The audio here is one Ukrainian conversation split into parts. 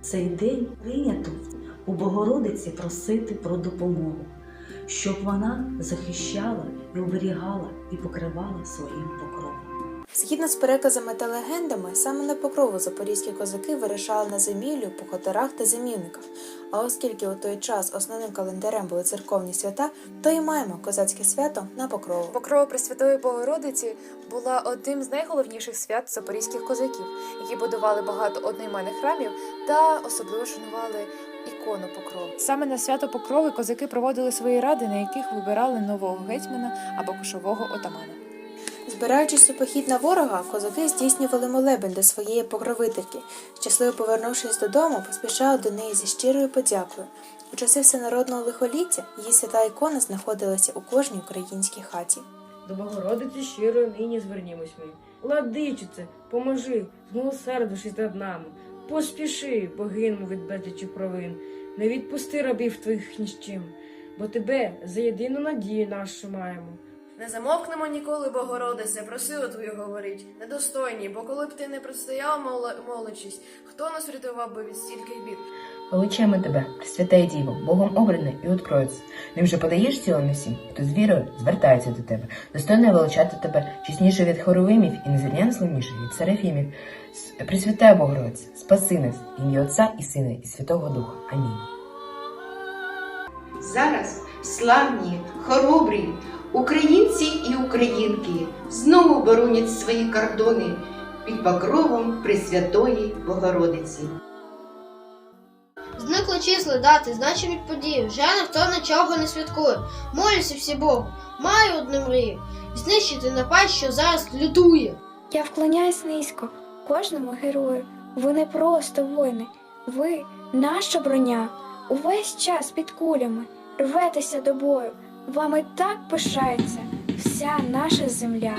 Цей день прийнято у Богородиці просити про допомогу, щоб вона захищала і оберігала і покривала своїм покровом. Згідно з переказами та легендами, саме на покрову запорізькі козаки вирішали на зимівлю по хуторах та зимівниках. А оскільки у той час основним календарем були церковні свята, то і маємо козацьке свято на покрову. Покрова Пресвятої Богородиці була одним з найголовніших свят запорізьких козаків, які будували багато одноіменних храмів та особливо шанували ікону Покрови. Саме на свято Покрови козаки проводили свої ради, на яких вибирали нового гетьмана або кошового отамана. Збираючись у похід на ворога, козаки здійснювали молебен до своєї покровительки. Щасливо повернувшись додому, поспішали до неї зі щирою подякою. У часи всенародного лихоліття її свята ікона знаходилася у кожній українській хаті. До Богородиці щиро нині звернімось ми. Владичице, поможи, змилосердившись над нами. Поспіши, богиню від безлічі провин, не відпусти рабів твоїх ні з чим, бо тебе за єдину надію нашу маємо. Не замовкнемо ніколи, Богородице, про силу твою говорить, недостойні, бо коли б ти не предстояла моле- молячись, хто нас врятував би від стільких бід? Величаємо тебе, Пресвятая Діво, Богом обране і откроється. Ним же подаєш цілим усім, хто з вірою звертається до тебе, достойно величати тебе, чесніше від хоровимів і незрівняно славніше від серафімів. Пресвятая Богородиця, спаси нас, ім'я Отця і Сина, і Святого Духа. Амінь. Зараз славні, хоробрі українці і українки знову боронять свої кордони під покровом Пресвятої Богородиці. Зникли числа, дати, значимі події. Вже ніхто нічого не святкує. Молюся всі Богу. Маю одну мрію. Знищити напасть, що зараз лютує. Я вклоняюсь низько кожному герою. Ви не просто воїни, ви наша броня. Увесь час під кулями рветеся до бою. Вами так пишається вся наша земля.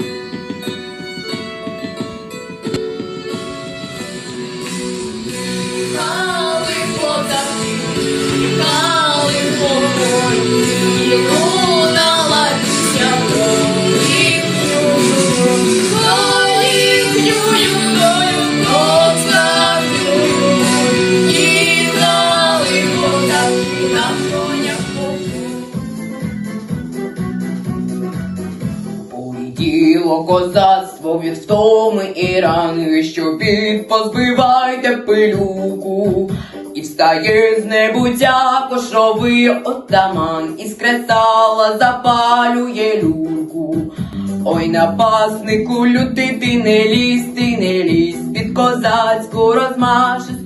Ой, діло козацтво від втоми і рани, що від позбивайте пилюку. І встає з небуття кошовий отаман, і з кристала запалює люльку. Ой, напаснику лютий ти не лізь, ти не лізь, під козацьку розмашисту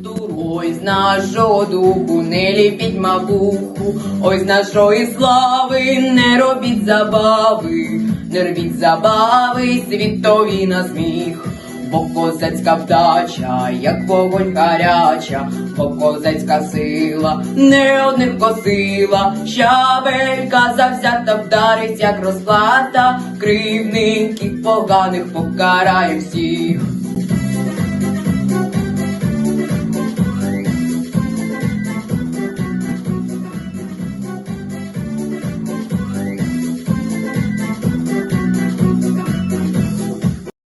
Ой, з нашого духу не ліпіть мабуху, ой, з нашої слави не робіть забави, не робіть забави, світові на сміх. Бо козацька вдача, як вогонь гаряча, бо козацька сила не одних косила, щабелька завзята вдарить, як розплата, кривдників поганих покарає всіх.